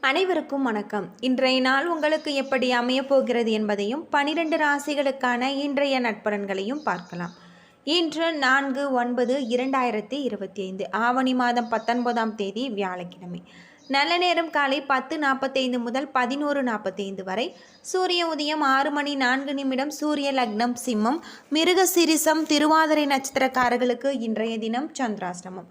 அனைவருக்கும் வணக்கம். இன்றைய நாள் உங்களுக்கு எப்படி அமையப் போகிறது என்பதையும் பனிரெண்டு ராசிகளுக்கான இன்றைய நட்பலன்களையும் பார்க்கலாம். இன்று நான்கு ஒன்பது இரண்டாயிரத்தி இருபத்தி ஐந்து ஆவணி மாதம் பத்தொன்பதாம் தேதி வியாழக்கிழமை. நல்ல நேரம் காலை பத்து நாற்பத்தைந்து முதல் பதினோரு நாற்பத்தைந்து வரை சூரிய உதயம் ஆறு மணி நான்கு நிமிடம் சூரிய லக்னம் சிம்மம் மிருக சிரிசம் திருவாதிரை நட்சத்திரக்காரர்களுக்கு இன்றைய தினம் சந்திராஷ்டமம்.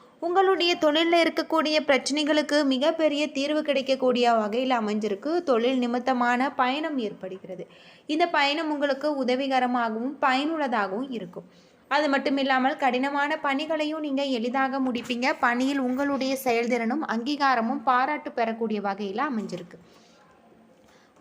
உங்களுடைய தொழிலில் இருக்கக்கூடிய பிரச்சனைகளுக்கு மிகப்பெரிய தீர்வு கிடைக்கக்கூடிய வகையில் அமைஞ்சிருக்கு. தொழில் நிமித்தமான பயணம் ஏற்படுகிறது. இந்த பயணம் உங்களுக்கு உதவிகரமாகவும் பயனுள்ளதாகவும் இருக்கும். அது மட்டும் இல்லாமல் கடினமான பணிகளையும் நீங்கள் எளிதாக முடிப்பீங்க. பணியில் உங்களுடைய செயல்திறனும் அங்கீகாரமும் பாராட்டு பெறக்கூடிய வகையில் அமைஞ்சிருக்கு.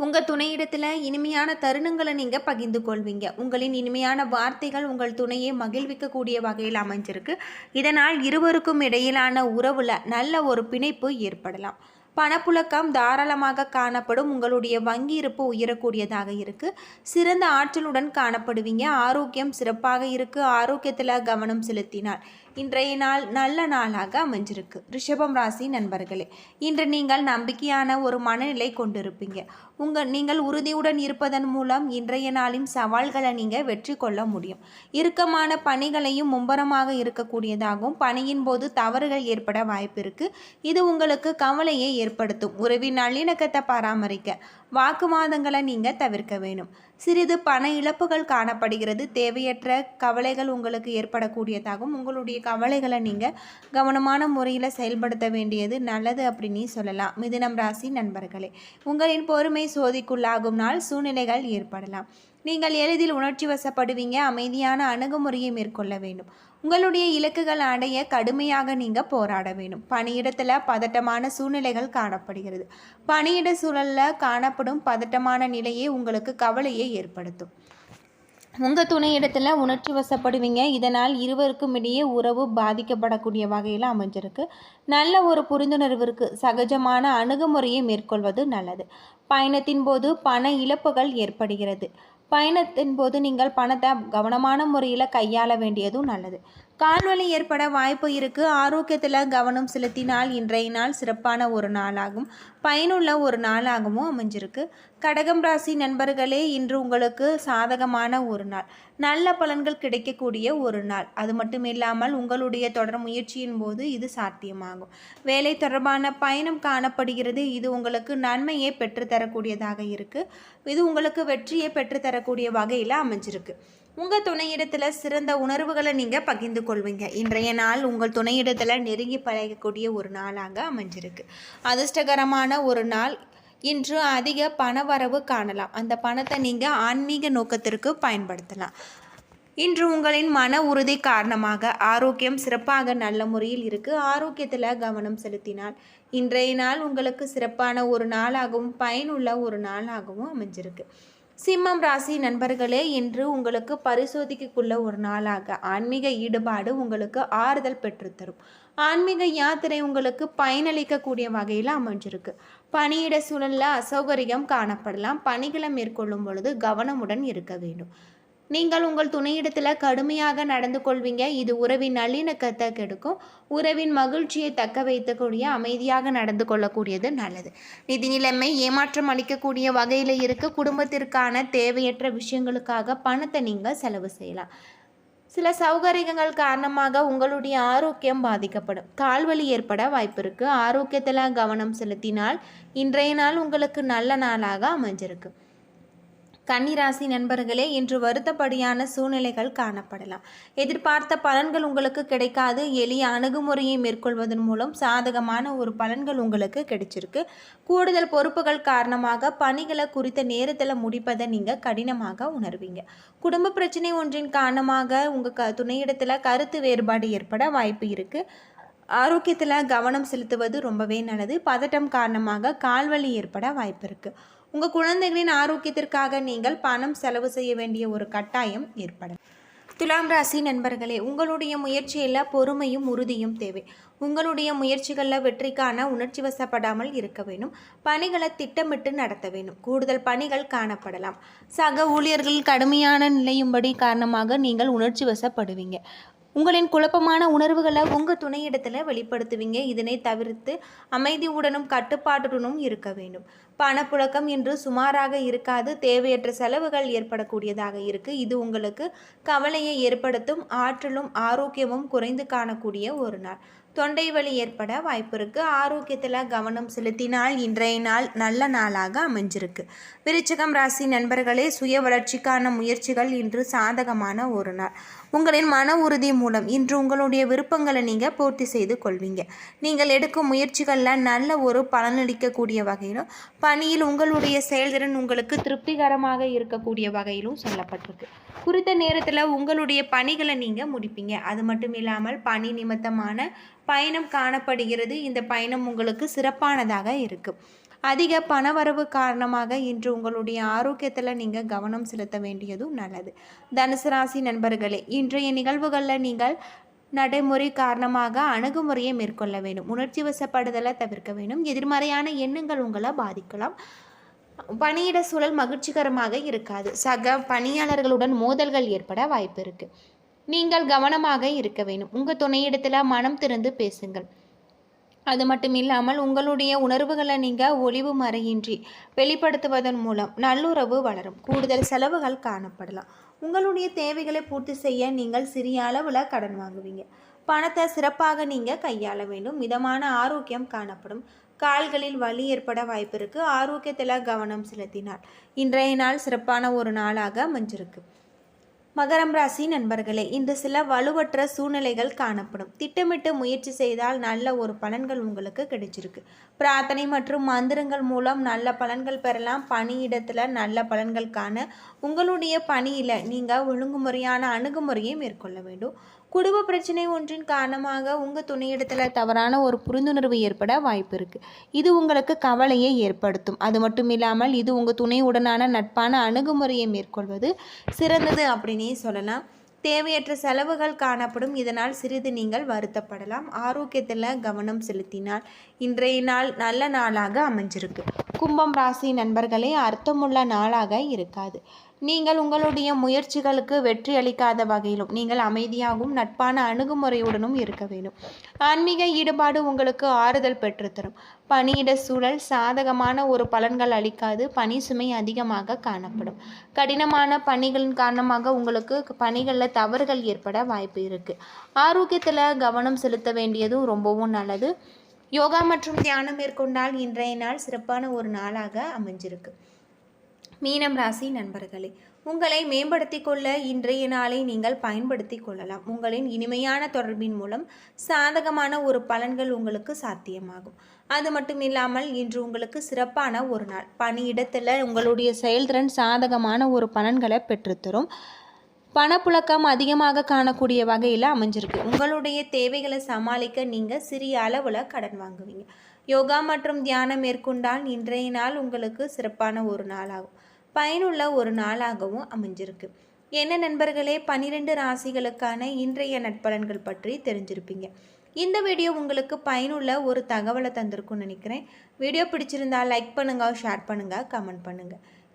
உங்கள் துணையிடத்தில் இனிமையான தருணங்களை நீங்கள் பகிர்ந்து கொள்வீங்க. உங்களின் இனிமையான வார்த்தைகள் உங்கள் துணையை மகிழ்விக்கக்கூடிய வகையில் அமைஞ்சிருக்கு. இதனால் இருவருக்கும் இடையிலான உறவில் நல்ல ஒரு பிணைப்பு ஏற்படலாம். பணப்புழக்கம் தாராளமாக காணப்படும். உங்களுடைய வங்கி இருப்பு உயரக்கூடியதாக இருக்குது சிறந்த ஆற்றலுடன் காணப்படுவீங்க. ஆரோக்கியம் சிறப்பாக இருக்குது ஆரோக்கியத்தில் கவனம் செலுத்தினால் இன்றைய நாள் நல்ல நாளாக அமைஞ்சிருக்கு. ரிஷபம் ராசி நண்பர்களே இன்று நீங்கள் நம்பிக்கையான ஒரு மனநிலை கொண்டிருப்பீங்க. உங்கள் நீங்கள் உறுதியுடன் இருப்பதன் மூலம் இன்றைய நாளின் சவால்களை நீங்கள் வெற்றி கொள்ள முடியும். இறுக்கமான பணிகளையும் மும்பரமாக இருக்கக்கூடியதாகவும் பணியின் போது தவறுகள் ஏற்பட வாய்ப்பு இருக்குது இது உங்களுக்கு கவலையை ஏற்படுத்தும். உறவின் நல்லிணக்கத்தை பராமரிக்க வாக்குவாதங்களை நீங்கள் தவிர்க்க வேணும். சிறிது பண இழப்புகள் காணப்படுகிறது. தேவையற்ற கவலைகள் உங்களுக்கு ஏற்படக்கூடியதாகவும் உங்களுடைய கவலைகளை நீங்கள் கவனமான முறையில் செயல்படுத்த வேண்டியது நல்லது அப்படின்னு சொல்லலாம். மிதுனம் ராசி நண்பர்களே உங்களின் பொறுமை சோதிக்குள்ளாகும் நாள் சூழ்நிலைகள் ஏற்படலாம். நீங்கள் எளிதில் உணர்ச்சி வசப்படுவீங்க. அமைதியான அணுகுமுறையை மேற்கொள்ள வேண்டும். உங்களுடைய இலக்குகள் அடைய கடுமையாக நீங்கள் போராட வேண்டும். பணியிடத்தில் பதட்டமான சூழ்நிலைகள் காணப்படுகிறது. பணியிட சூழலில் காணப்படும் பதட்டமான நிலையே உங்களுக்கு கவலையை ஏற்படுத்தும். உங்கள் துணையிடத்தில் உணர்ச்சி வசப்படுவீங்க. இதனால் இருவருக்கும் இடையே உறவு பாதிக்கப்படக்கூடிய வகையில் அமைஞ்சிருக்கு. நல்ல ஒரு புரிந்துணர்விற்கு சகஜமான அணுகுமுறையை மேற்கொள்வது நல்லது. பயணத்தின் போது பண இழப்புகள் ஏற்படுகிறது. பயணத்தின் போது நீங்கள் பணத்தை கவனமான முறையில் கையாள வேண்டியதும் நல்லது. கால்வலி ஏற்பட வாய்ப்பு இருக்குது ஆரோக்கியத்தில் கவனம் செலுத்தினால் இன்றைய நாள் சிறப்பான ஒரு நாளாகும். பயனுள்ள ஒரு நாளாகவும் அமைஞ்சிருக்கு. கடகம் ராசி நண்பர்களே இன்று உங்களுக்கு சாதகமான ஒரு நாள். நல்ல பலன்கள் கிடைக்கக்கூடிய ஒரு நாள். அது மட்டும் இல்லாமல் உங்களுடைய தொடர் முயற்சியின் போது இது சாத்தியமாகும். வேலை தொடர்பான பயணம் காணப்படுகிறது. இது உங்களுக்கு நன்மையை பெற்றுத்தரக்கூடியதாக இருக்குது இது உங்களுக்கு வெற்றியை பெற்றுத்தரக்கூடிய வகையில் அமைஞ்சிருக்கு. உங்கள் துணையிடத்தில் சிறந்த உணர்வுகளை நீங்கள் பகிர்ந்து கொள்வீங்க. இன்றைய நாள் உங்கள் துணையிடத்தில் நெருங்கி பழகக்கூடிய ஒரு நாளாக அமைஞ்சிருக்கு. அதிர்ஷ்டகரமான ஒரு நாள். இன்று அதிக பணவரவு காணலாம். அந்த பணத்தை நீங்கள் ஆன்மீக நோக்கத்திற்கு பயன்படுத்தலாம். இன்று உங்களின் மன உறுதி காரணமாக ஆரோக்கியம் சிறப்பாக நல்ல முறையில் இருக்குது ஆரோக்கியத்தில் கவனம் செலுத்தினால் இன்றைய நாள் உங்களுக்கு சிறப்பான ஒரு நாளாகவும் பயனுள்ள ஒரு நாளாகவும் அமைஞ்சிருக்கு. சிம்மம் ராசி நண்பர்களே இன்று உங்களுக்கு பரிசோதிக்கக்குள்ள ஒரு நாளாக. ஆன்மீக ஈடுபாடு உங்களுக்கு ஆறுதல் பெற்றுத்தரும். ஆன்மீக யாத்திரை உங்களுக்கு பயனளிக்கக்கூடிய வகையில் அமைஞ்சிருக்கு. பணியிட சூழலில் அசௌகரியம் காணப்படலாம். பணிகளை மேற்கொள்ளும் பொழுது கவனமுடன் இருக்க வேண்டும். நீங்கள் உங்கள் துணையிடத்தில் கடுமையாக நடந்து கொள்வீங்க. இது உறவின் நல்லிணக்கத்தை கெடுக்கும். உறவின் மகிழ்ச்சியை தக்க வைத்தக்கூடிய அமைதியாக நடந்து கொள்ளக்கூடியது நல்லது. நிதி நிலைமை ஏமாற்றம் அளிக்கக்கூடிய வகையில் இருக்க. குடும்பத்திற்கான தேவையற்ற விஷயங்களுக்காக பணத்தை நீங்கள் செலவு செய்யலாம். சில சௌகரியங்கள் காரணமாக உங்களுடைய ஆரோக்கியம் பாதிக்கப்படும். கால்வலி ஏற்பட வாய்ப்பு இருக்குது ஆரோக்கியத்தில் கவனம் செலுத்தினால் இன்றைய நாள் உங்களுக்கு நல்ல நாளாக அமைஞ்சிருக்கு. கன்னிராசி நண்பர்களே இன்று வருத்தப்படியான சூழ்நிலைகள் காணப்படலாம். எதிர்பார்த்த பலன்கள் உங்களுக்கு கிடைக்காது. எளிய அணுகுமுறையை மேற்கொள்வதன் மூலம் சாதகமான ஒரு பலன்கள் உங்களுக்கு கிடைச்சிருக்கு. கூடுதல் பொறுப்புகள் காரணமாக பணிகளை குறித்த நேரத்தில் முடிப்பதை நீங்கள் கடினமாக உணர்வீங்க. குடும்ப பிரச்சனை ஒன்றின் காரணமாக உங்கள் க துணையிடத்தில் கருத்து வேறுபாடு ஏற்பட வாய்ப்பு இருக்குது ஆரோக்கியத்தில் கவனம் செலுத்துவது ரொம்பவே நல்லது. பதட்டம் காரணமாக கால்வலி ஏற்பட வாய்ப்பு இருக்குது உங்கள் குழந்தைகளின் ஆரோக்கியத்திற்காக நீங்கள் பணம் செலவு செய்ய வேண்டிய ஒரு கட்டாயம் ஏற்படும். துலாம் ராசி நண்பர்களே உங்களுடைய முயற்சியில் பொறுமையும் உறுதியும் தேவை. உங்களுடைய முயற்சிகளில் வெற்றிக்கான உணர்ச்சி வசப்படாமல் இருக்க வேண்டும். பணிகளை திட்டமிட்டு நடத்த வேண்டும். கூடுதல் பணிகள் காணப்படலாம். சக ஊழியர்கள் கடுமையான நிலையும்படி காரணமாக நீங்கள் உணர்ச்சி வசப்படுவீங்க. உங்களின் குழப்பமான உணர்வுகளை உங்கள் துணையிடத்தில் வெளிப்படுத்துவீங்க. இதனை தவிர்த்து அமைதியுடனும் கட்டுப்பாட்டுடனும் இருக்க வேண்டும். பணப்புழக்கம் இன்று சுமாராக இருக்காது. தேவையற்ற செலவுகள் ஏற்படக்கூடியதாக இருக்குது இது உங்களுக்கு கவலையை ஏற்படுத்தும் ஆற்றலும் ஆரோக்கியமும் குறைந்து காணக்கூடிய ஒரு நாள். தொண்டை வலி ஏற்பட வாய்ப்பு இருக்குது ஆரோக்கியத்தில் கவனம் செலுத்தினால் இன்றைய நாள் நல்ல நாளாக அமைஞ்சிருக்கு. விருச்சகம் ராசி நண்பர்களே சுய வளர்ச்சிக்கான முயற்சிகள் இன்று சாதகமான ஒரு நாள். உங்களின் மன உறுதி மூலம் இன்று உங்களுடைய விருப்பங்களை நீங்கள் பூர்த்தி செய்து கொள்வீங்க. நீங்கள் எடுக்கும் முயற்சிகளில் நல்ல ஒரு பலனளிக்கக்கூடிய வகையிலும் பணியில் உங்களுடைய செயல்திறன் உங்களுக்கு திருப்திகரமாக இருக்கக்கூடிய வகையிலும் சொல்லப்பட்டிருக்கு. குறித்த நேரத்தில் உங்களுடைய பணிகளை நீங்கள் முடிப்பீங்க. அது மட்டும் இல்லாமல் பணி நிமித்தமான பயணம் காணப்படுகிறது. இந்த பயணம் உங்களுக்கு சிறப்பானதாக இருக்குது அதிக பணவரவு காரணமாக இன்று உங்களுடைய ஆரோக்கியத்தில் நீங்கள் கவனம் செலுத்த வேண்டியதும் நல்லது. தனுசு ராசி நண்பர்களே இன்றைய நிகழ்வுகளில் நீங்கள் நடைமுறை காரணமாக அணுகுமுறையை மேற்கொள்ள வேண்டும். உணர்ச்சி வசப்படுதலை தவிர்க்க வேண்டும். எதிர்மறையான எண்ணங்கள் உங்களை பாதிக்கலாம். பணியிட சூழல் மகிழ்ச்சிகரமாக இருக்காது. சக பணியாளர்களுடன் மோதல்கள் ஏற்பட வாய்ப்பு இருக்குது நீங்கள் கவனமாக இருக்க வேண்டும். உங்கள் துணையிடத்தில் மனம் திறந்து பேசுங்கள். அது மட்டும் இல்லாமல் உங்களுடைய உணர்வுகளை நீங்கள் ஒளிவு மறையின்றி வெளிப்படுத்துவதன் மூலம் நல்லுறவு வளரும். கூடுதல் செலவுகள் காணப்படலாம். உங்களுடைய தேவைகளை பூர்த்தி செய்ய நீங்கள் சிறிய அளவில் கடன் வாங்குவீங்க. பணத்தை சிறப்பாக நீங்கள் கையாள வேண்டும். மிதமான ஆரோக்கியம் காணப்படும். கால்களில் வலி ஏற்பட வாய்ப்பு இருக்குது ஆரோக்கியத்தில் கவனம் செலுத்தினால் இன்றைய நாள் சிறப்பான ஒரு நாளாக அமைஞ்சிருக்கு. மகரம் ராசி நண்பர்களே இன்று சில வலுவற்ற சூழ்நிலைகள் காணப்படும். திட்டமிட்டு முயற்சி செய்தால் நல்ல ஒரு பலன்கள் உங்களுக்கு கிடைச்சிருக்கு. பிரார்த்தனை மற்றும் மந்திரங்கள் மூலம் நல்ல பலன்கள் பெறலாம். பணியிடத்தில் நல்ல பலன்கள் காண உங்களுடைய பணியில் நீங்கள் ஒழுங்குமுறையான அணுகுமுறையை மேற்கொள்ள வேண்டும். குடும்ப பிரச்சனை ஒன்றின் காரணமாக உங்கள் துணையிடத்தில் தவறான ஒரு புரிந்துணர்வு ஏற்பட வாய்ப்பு இருக்குது இது உங்களுக்கு கவலையை ஏற்படுத்தும். அது மட்டும் இல்லாமல் இது உங்கள் துணையுடனான நட்பான அணுகுமுறையை மேற்கொள்வது சிறந்தது அப்படின்னே சொல்லலாம். தேவையற்ற செலவுகள் காணப்படும். இதனால் சிறிது நீங்கள் வருத்தப்படலாம். ஆரோக்கியத்தில் கவனம் செலுத்தினால் இன்றைய நாள் நல்ல நாளாக அமைஞ்சிருக்கு. கும்பம் ராசி நண்பர்களே அர்த்தமுள்ள நாளாக இருக்காது. நீங்கள் உங்களுடைய முயற்சிகளுக்கு வெற்றி அளிக்காத வகையிலும் நீங்கள் அமைதியாகவும் நட்பான அணுகுமுறையுடனும் இருக்க வேண்டும். ஆன்மீக ஈடுபாடு உங்களுக்கு ஆறுதல் பெற்றுத்தரும். பணியிட சூழல் சாதகமான ஒரு பலன்கள் அளிக்காது பணி சுமை அதிகமாக காணப்படும். கடினமான பணிகளின் காரணமாக உங்களுக்கு பணிகளில் தவறுகள் ஏற்பட வாய்ப்பு இருக்குது ஆரோக்கியத்தில் கவனம் செலுத்த வேண்டியதும் ரொம்பவும் நல்லது. யோகா மற்றும் தியானம் மேற்கொண்டால் இன்றைய நாள் சிறப்பான ஒரு நாளாக அமைஞ்சிருக்கு. மீனம் ராசி நண்பர்களே உங்களை மேம்படுத்தி கொள்ள இன்றைய நாளை நீங்கள் பயன்படுத்தி கொள்ளலாம். உங்களின் இனிமையான தொடர்பின் மூலம் சாதகமான ஒரு பலன்கள் உங்களுக்கு சாத்தியமாகும். அது மட்டும் இல்லாமல் இன்று உங்களுக்கு சிறப்பான ஒரு நாள். பணியிடத்தில் உங்களுடைய செயல்திறன் சாதகமான ஒரு பலன்களை பெற்றுத்தரும் பணப்புழக்கம் அதிகமாக காணக்கூடிய வகையில் அமைஞ்சிருக்கு. உங்களுடைய தேவைகளை சமாளிக்க நீங்கள் சிறிய அளவில் கடன் வாங்குவீங்க. யோகா மற்றும் தியானம் மேற்கொண்டால் இன்றைய நாள் உங்களுக்கு சிறப்பான ஒரு நாளாகும். பயனுள்ள ஒரு நாளாகவும் அமைஞ்சிருக்கு. என்ன நண்பர்களே பன்னிரெண்டு ராசிகளுக்கான இன்றைய நட்பலன்கள் பற்றி தெரிஞ்சிருப்பீங்க. இந்த வீடியோ உங்களுக்கு பயனுள்ள ஒரு தகவலை தந்திருக்கும்னு நினைக்கிறேன். வீடியோ பிடிச்சிருந்தால் லைக் பண்ணுங்கள் ஷேர் பண்ணுங்கள் கமெண்ட் பண்ணுங்கள்